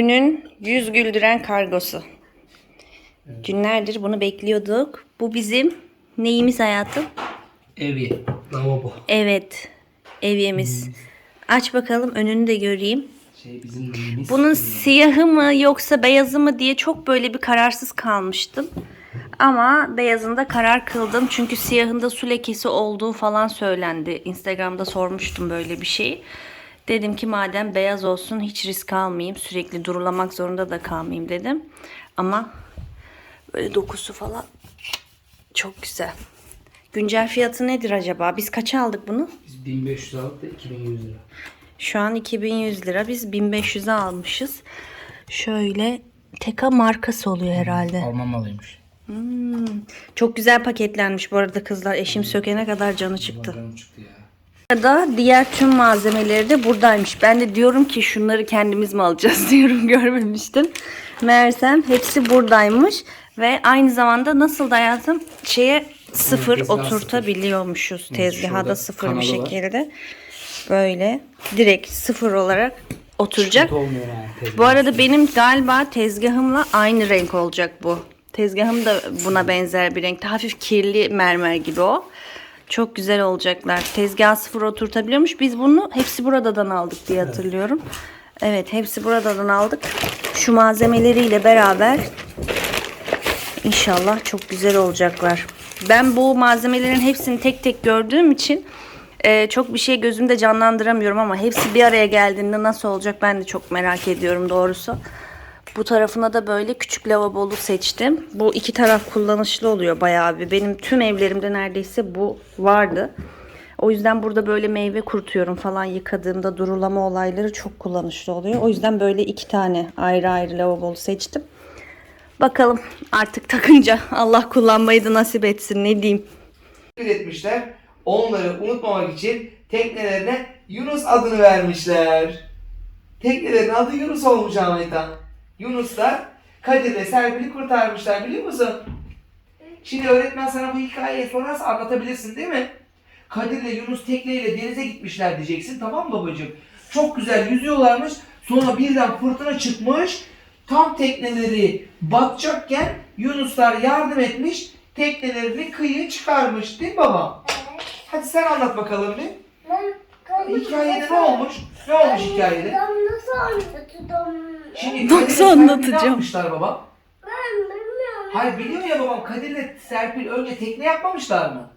Günün yüz güldüren kargosu. Günlerdir bunu bekliyorduk. Bu bizim neyimiz hayatım? Evi. Lavabo. Evet. Evyemiz. Aç bakalım önünü de göreyim. Şey bizim neyimiz? Bunun siyahı mı yoksa beyazı mı diye çok böyle bir kararsız kalmıştım. Ama beyazında karar kıldım. Çünkü siyahında su lekesi olduğu falan söylendi. Instagram'da sormuştum böyle bir şeyi. Dedim ki madem beyaz olsun hiç risk almayayım. Sürekli durulamak zorunda da kalmayayım dedim. Ama böyle dokusu falan çok güzel. Güncel fiyatı nedir acaba? Biz kaça aldık bunu? Biz 1500 aldık da 2100 lira. Şu an 2100 lira. Biz 1500'e almışız. Şöyle Teka markası oluyor herhalde. Alman malıymış. Hmm, Çok güzel paketlenmiş bu arada kızlar. Eşim sökene kadar canı çıktı. Bakalım çıktı ya. Da diğer tüm malzemeleri de buradaymış. Ben de diyorum ki şunları kendimiz mi alacağız diyorum görmemiştim. Meğersem hepsi buradaymış. Ve aynı zamanda nasıl hayatım şeye sıfır tezgah oturtabiliyormuşuz. Tezgaha şurada da sıfır bir var. şekilde. Böyle direkt sıfır olarak oturacak. Olmuyor yani. Bu arada benim galiba tezgahımla aynı renk olacak bu. Tezgahım da buna benzer bir renkte. Hafif kirli mermer gibi o. Çok güzel olacaklar. Tezgah sıfır oturtabiliyormuş. Biz bunu hepsi buradadan aldık diye hatırlıyorum. Evet hepsi buradan aldık. Şu malzemeleriyle beraber İnşallah çok güzel olacaklar. Ben bu malzemelerin hepsini tek tek gördüğüm için e, çok bir şey gözümde canlandıramıyorum ama hepsi bir araya geldiğinde nasıl olacak ben de çok merak ediyorum doğrusu. Bu tarafına da böyle küçük lavabolu seçtim. Bu iki taraf kullanışlı oluyor bayağı bir. Benim tüm evlerimde neredeyse bu vardı. O yüzden burada böyle meyve kurutuyorum falan yıkadığımda durulama olayları çok kullanışlı oluyor. O yüzden böyle iki tane ayrı ayrı lavabolu seçtim. Bakalım artık takınca Allah kullanmayı da nasip etsin ne diyeyim. etmişler. Onları unutmamak için teknelerine Yunus adını vermişler. Teknelerin adı Yunus olmuş Ahmet'ten. Yunuslar Kadir ve Serpil'i kurtarmışlar biliyor musun? Şimdi öğretmen sana bu hikayeyi sorarsa anlatabilirsin değil mi? Kadir ile Yunus tekneyle denize gitmişler diyeceksin tamam mı babacığım? Çok güzel yüzüyorlarmış. Sonra birden fırtına çıkmış. Tam tekneleri batacakken Yunuslar yardım etmiş. Teknelerini kıyıya çıkarmış değil mi baba? Hadi sen anlat bakalım bir. Hikayede ne olmuş? Ne olmuş hikayede? Şimdi Nasıl Kadir ve Serpil anlatacağım? Ne yapmışlar baba? Ben bilmiyorum. Hayır biliyor ya babam Kadir'le Serpil önce tekne yapmamışlar mı?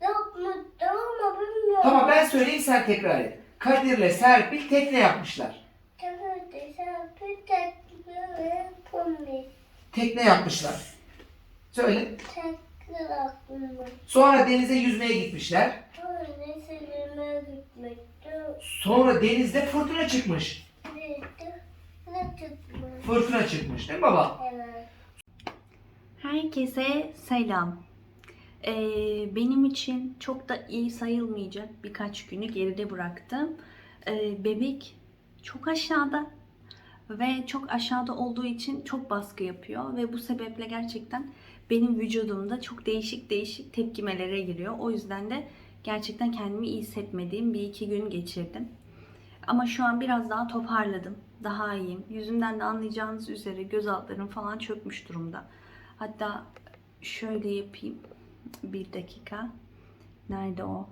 Yapmadım ama bilmiyorum. Tamam ben söyleyeyim sen tekrar et. Kadir'le Serpil tekne yapmışlar. Sen bir tekrar yapamıyorsun. Tekne yapmışlar. Söyle. Tekrar aklımda. Sonra denize yüzmeye gitmişler. Gitmekte. Sonra denizde fırtına çıkmış? Fırtına çıkmış değil mi baba? Evet. Herkese selam. Ee, benim için çok da iyi sayılmayacak birkaç günü geride bıraktım. Ee, bebek çok aşağıda ve çok aşağıda olduğu için çok baskı yapıyor ve bu sebeple gerçekten benim vücudumda çok değişik değişik tepkimelere giriyor. O yüzden de gerçekten kendimi iyi hissetmediğim bir iki gün geçirdim. Ama şu an biraz daha toparladım. Daha iyiyim. Yüzümden de anlayacağınız üzere göz altlarım falan çökmüş durumda. Hatta şöyle yapayım. Bir dakika. Nerede o?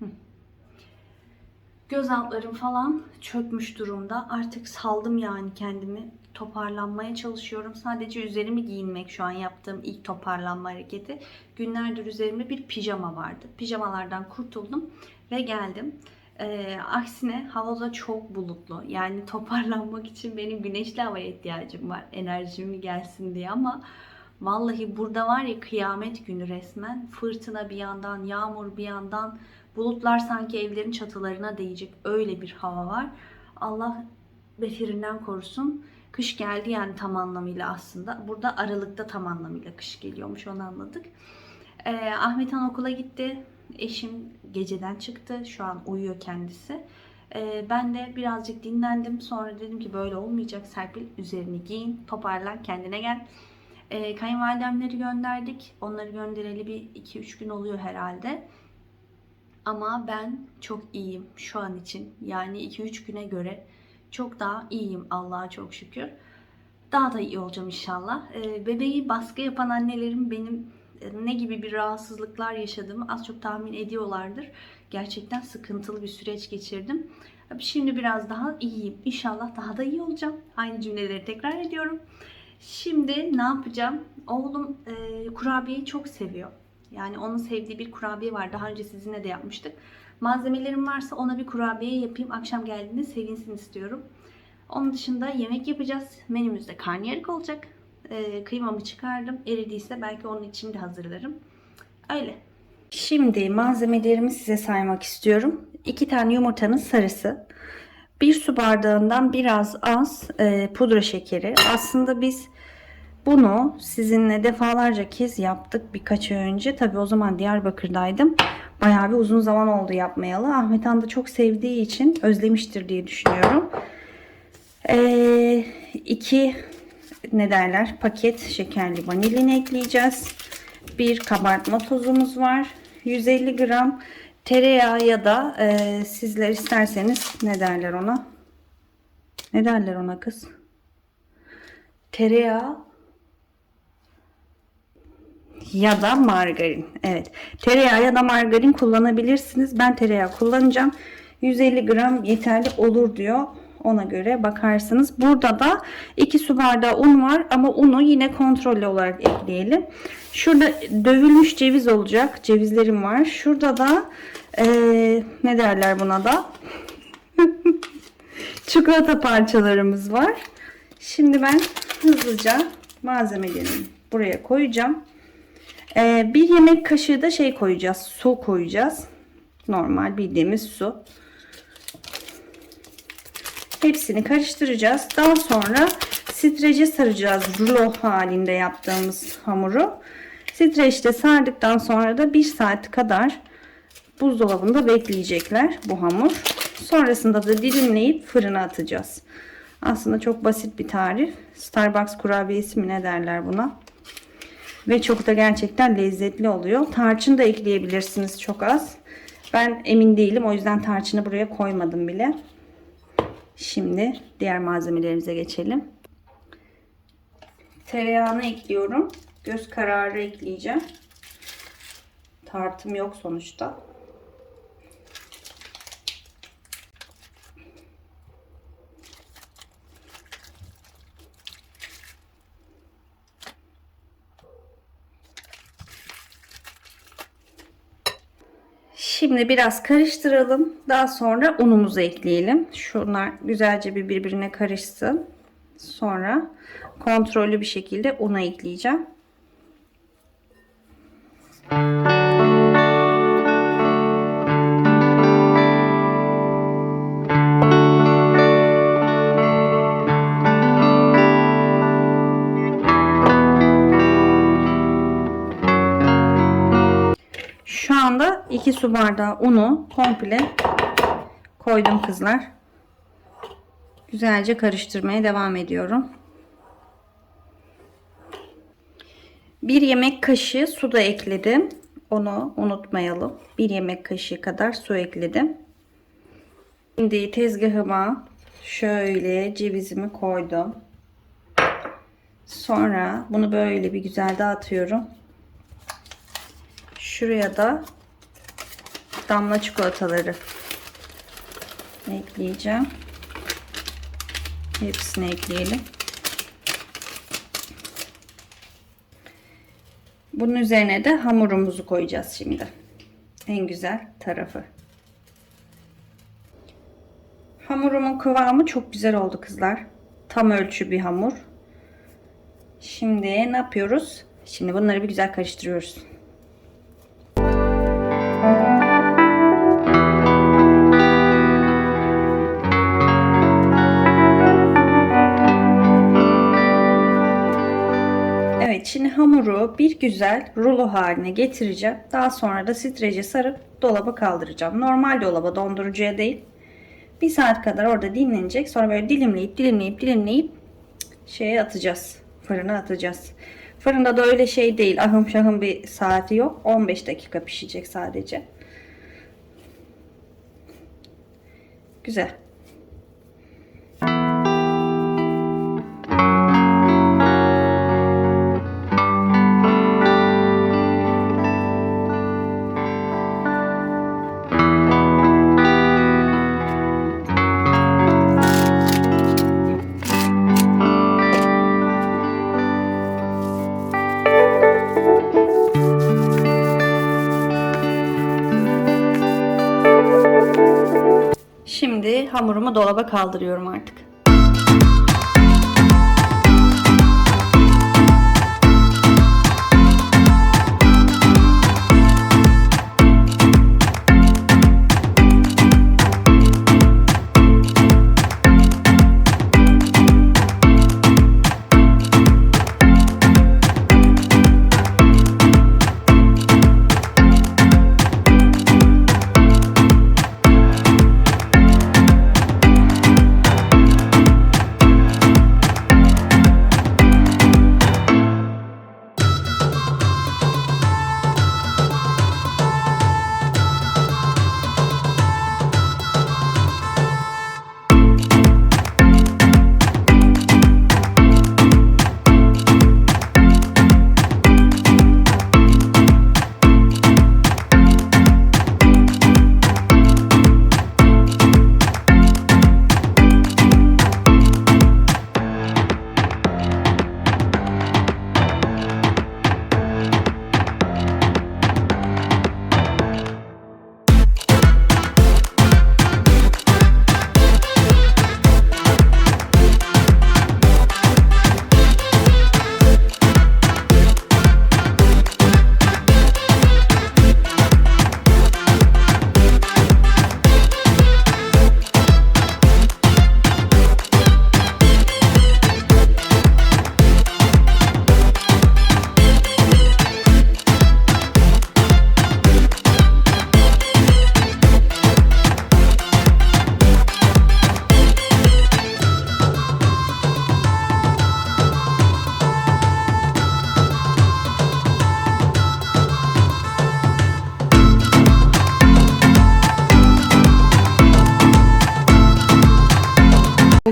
Hı. Göz altlarım falan çökmüş durumda. Artık saldım yani kendimi. Toparlanmaya çalışıyorum. Sadece üzerimi giyinmek şu an yaptığım ilk toparlanma hareketi. Günlerdir üzerimde bir pijama vardı. Pijamalardan kurtuldum ve geldim. Ee, aksine havada çok bulutlu. Yani toparlanmak için benim güneşli havaya ihtiyacım var. Enerjimi gelsin diye ama vallahi burada var ya kıyamet günü resmen. Fırtına bir yandan, yağmur bir yandan. Bulutlar sanki evlerin çatılarına değecek. Öyle bir hava var. Allah beterinden korusun. Kış geldi yani tam anlamıyla aslında. Burada Aralık'ta tam anlamıyla kış geliyormuş onu anladık. Ee, Ahmet Han okula gitti. Eşim geceden çıktı. Şu an uyuyor kendisi. Ee, ben de birazcık dinlendim. Sonra dedim ki böyle olmayacak Serpil. Üzerini giyin, toparlan, kendine gel. Ee, kayınvalidemleri gönderdik. Onları göndereli bir 2-3 gün oluyor herhalde. Ama ben çok iyiyim şu an için. Yani 2-3 güne göre Çok daha iyiyim Allah'a çok şükür. Daha da iyi olacağım inşallah. Ee, bebeği baskı yapan annelerim benim e, ne gibi bir rahatsızlıklar yaşadığımı az çok tahmin ediyorlardır. Gerçekten sıkıntılı bir süreç geçirdim. Şimdi biraz daha iyiyim. İnşallah daha da iyi olacağım. Aynı cümleleri tekrar ediyorum. Şimdi ne yapacağım? Oğlum e, kurabiyeyi çok seviyor. Yani onun sevdiği bir kurabiye var. Daha önce sizinle de yapmıştık. Malzemelerim varsa ona bir kurabiye yapayım. Akşam geldiğinde sevinsin istiyorum. Onun dışında yemek yapacağız. Menümüzde karnıyarık olacak. E, kıymamı çıkardım. Eridiyse belki onun için de hazırlarım. Öyle. Şimdi malzemelerimi size saymak istiyorum. 2 tane yumurtanın sarısı. 1 su bardağından biraz az e, pudra şekeri. Aslında biz bunu sizinle defalarca kez yaptık birkaç ay önce. Tabi o zaman Diyarbakır'daydım. Bayağı bir uzun zaman oldu yapmayalı. Ahmet Han da çok sevdiği için özlemiştir diye düşünüyorum. Ee, iki ne derler paket şekerli vanilin ekleyeceğiz. Bir kabartma tozumuz var. 150 gram tereyağı ya da e, sizler isterseniz ne derler ona? Ne derler ona kız? Tereyağı ya da margarin. Evet. Tereyağı ya da margarin kullanabilirsiniz. Ben tereyağı kullanacağım. 150 gram yeterli olur diyor. Ona göre bakarsınız. Burada da 2 su bardağı un var ama unu yine kontrollü olarak ekleyelim. Şurada dövülmüş ceviz olacak. Cevizlerim var. Şurada da eee, ne derler buna da? Çikolata parçalarımız var. Şimdi ben hızlıca malzemelerimi buraya koyacağım. Ee, bir yemek kaşığı da şey koyacağız. Su koyacağız. Normal bildiğimiz su. Hepsini karıştıracağız. Daha sonra strece saracağız. Rulo halinde yaptığımız hamuru. Streçte sardıktan sonra da 1 saat kadar buzdolabında bekleyecekler bu hamur. Sonrasında da dilimleyip fırına atacağız. Aslında çok basit bir tarif. Starbucks kurabiyesi mi ne derler buna. Ve çok da gerçekten lezzetli oluyor. Tarçın da ekleyebilirsiniz çok az. Ben emin değilim. O yüzden tarçını buraya koymadım bile. Şimdi diğer malzemelerimize geçelim. Tereyağını ekliyorum. Göz kararı ekleyeceğim. Tartım yok sonuçta. Şimdi biraz karıştıralım. Daha sonra unumuzu ekleyelim. Şunlar güzelce bir birbirine karışsın. Sonra kontrollü bir şekilde una ekleyeceğim. Şu 2 su bardağı unu komple koydum kızlar. Güzelce karıştırmaya devam ediyorum. Bir yemek kaşığı su da ekledim. Onu unutmayalım. Bir yemek kaşığı kadar su ekledim. Şimdi tezgahıma şöyle cevizimi koydum. Sonra bunu böyle bir güzel dağıtıyorum. Şuraya da damla çikolataları ekleyeceğim. Hepsini ekleyelim. Bunun üzerine de hamurumuzu koyacağız şimdi. En güzel tarafı. Hamurumun kıvamı çok güzel oldu kızlar. Tam ölçü bir hamur. Şimdi ne yapıyoruz? Şimdi bunları bir güzel karıştırıyoruz. Şimdi hamuru bir güzel rulo haline getireceğim. Daha sonra da strece sarıp dolaba kaldıracağım. Normal dolaba dondurucuya değil. Bir saat kadar orada dinlenecek. Sonra böyle dilimleyip dilimleyip dilimleyip şeye atacağız. Fırına atacağız. Fırında da öyle şey değil. Ahım şahım bir saati yok. 15 dakika pişecek sadece. Güzel. Hamurumu dolaba kaldırıyorum artık.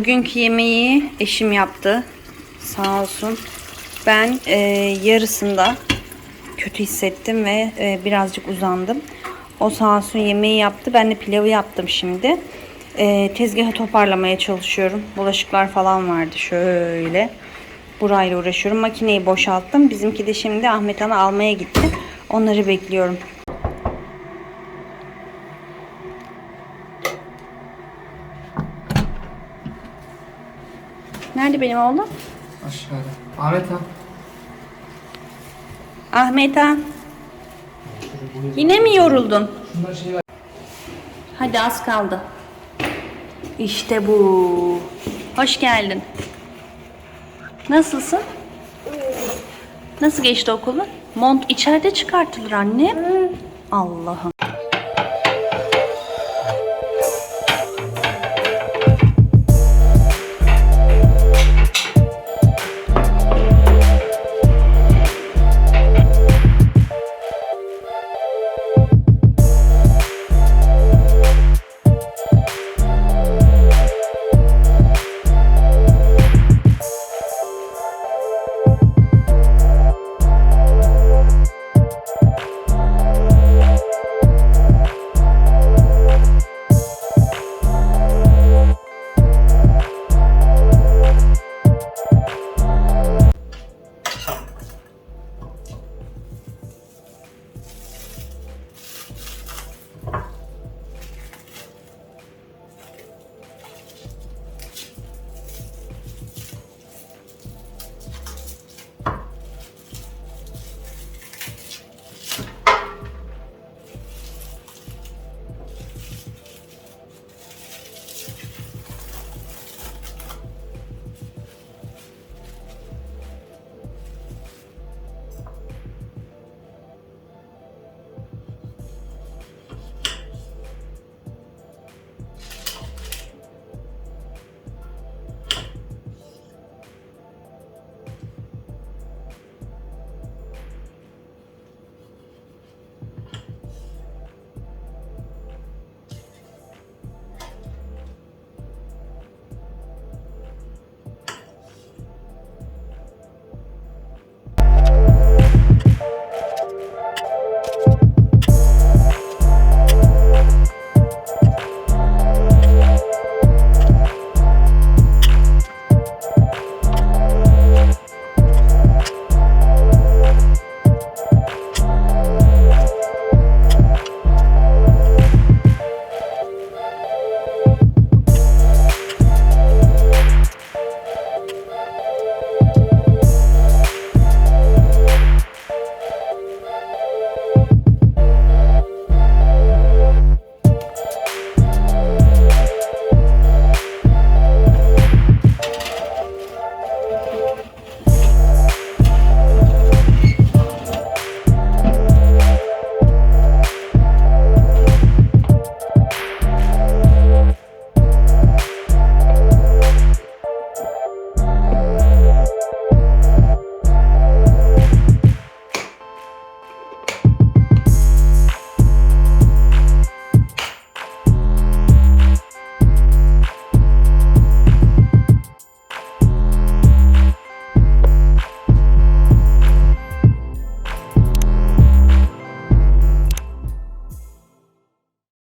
Bugünkü yemeği eşim yaptı. Sağ olsun. Ben e, yarısında kötü hissettim ve e, birazcık uzandım. O sağ olsun yemeği yaptı. Ben de pilavı yaptım şimdi. E, tezgahı toparlamaya çalışıyorum. Bulaşıklar falan vardı şöyle. Burayla uğraşıyorum. Makineyi boşalttım. Bizimki de şimdi Ahmet Han'ı almaya gitti. Onları bekliyorum. Nerede benim oğlum? Aşağıda. Ahmet ha. Ahmet Han. Yine mi yoruldun? Şunlar şey var. Hadi az kaldı. İşte bu. Hoş geldin. Nasılsın? Nasıl geçti okulun? Mont içeride çıkartılır anne. Allah'ım.